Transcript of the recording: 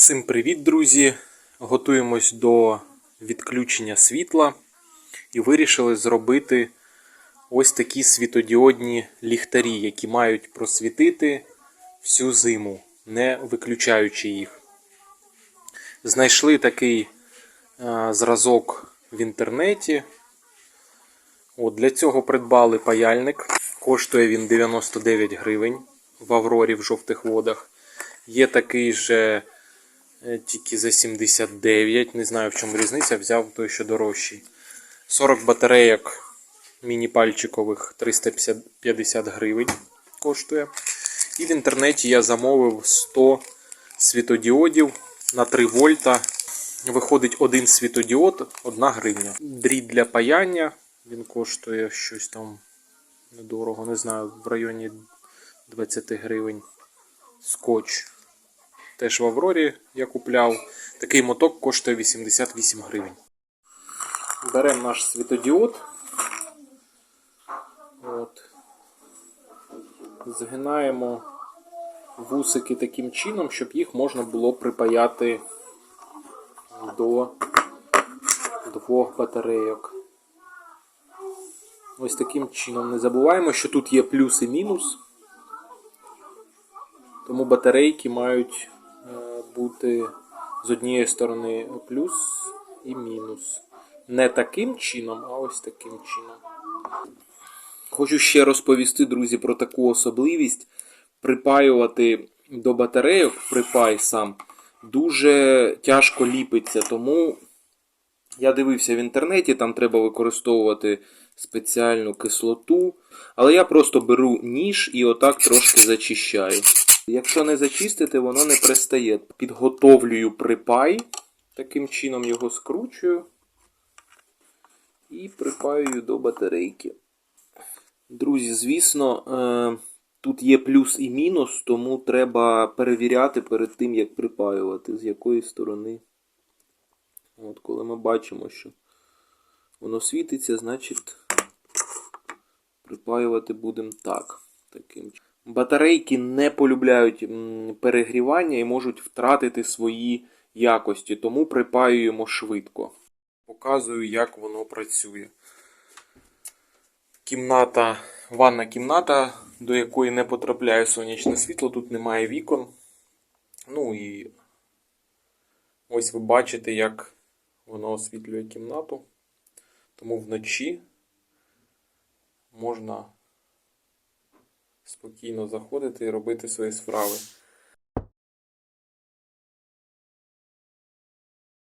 Всім привіт, друзі! Готуємось до відключення світла і вирішили зробити ось такі світодіодні ліхтарі, які мають просвітити всю зиму, не виключаючи їх. Знайшли такий е, зразок в інтернеті. От, для цього придбали паяльник. Коштує він 99 гривень в Аврорі в жовтих водах. Є такий же тільки за 79. Не знаю в чому різниця, взяв той, що дорожчий. 40 батарейок міні-пальчикових 350 гривень коштує. І в інтернеті я замовив 100 світодіодів на 3 вольта. Виходить один світодіод, 1 гривня. Дріт для паяння. Він коштує щось там недорого, не знаю, в районі 20 гривень. Скотч. Теж в Аврорі я купляв. Такий моток коштує 88 гривень. Беремо наш світодіод. От. Згинаємо вусики таким чином, щоб їх можна було припаяти до двох батарейок. Ось таким чином. Не забуваємо, що тут є плюс і мінус. Тому батарейки мають бути з однієї сторони плюс і мінус. Не таким чином, а ось таким чином. Хочу ще розповісти, друзі, про таку особливість. Припаювати до батарейок припай сам дуже тяжко ліпиться. Тому я дивився в інтернеті, там треба використовувати спеціальну кислоту. Але я просто беру ніж і отак трошки зачищаю. Якщо не зачистити, воно не пристає. Підготовлюю припай, таким чином його скручую і припаюю до батарейки. Друзі, звісно, е, тут є плюс і мінус, тому треба перевіряти перед тим, як припаювати, з якої сторони. От коли ми бачимо, що воно світиться, значить припаювати будемо так. Таким. чином. Батарейки не полюбляють перегрівання і можуть втратити свої якості, тому припаюємо швидко. Показую, як воно працює. Кімната, ванна кімната, до якої не потрапляє сонячне світло, тут немає вікон. Ну і ось ви бачите, як воно освітлює кімнату. Тому вночі можна спокійно заходити і робити свої справи.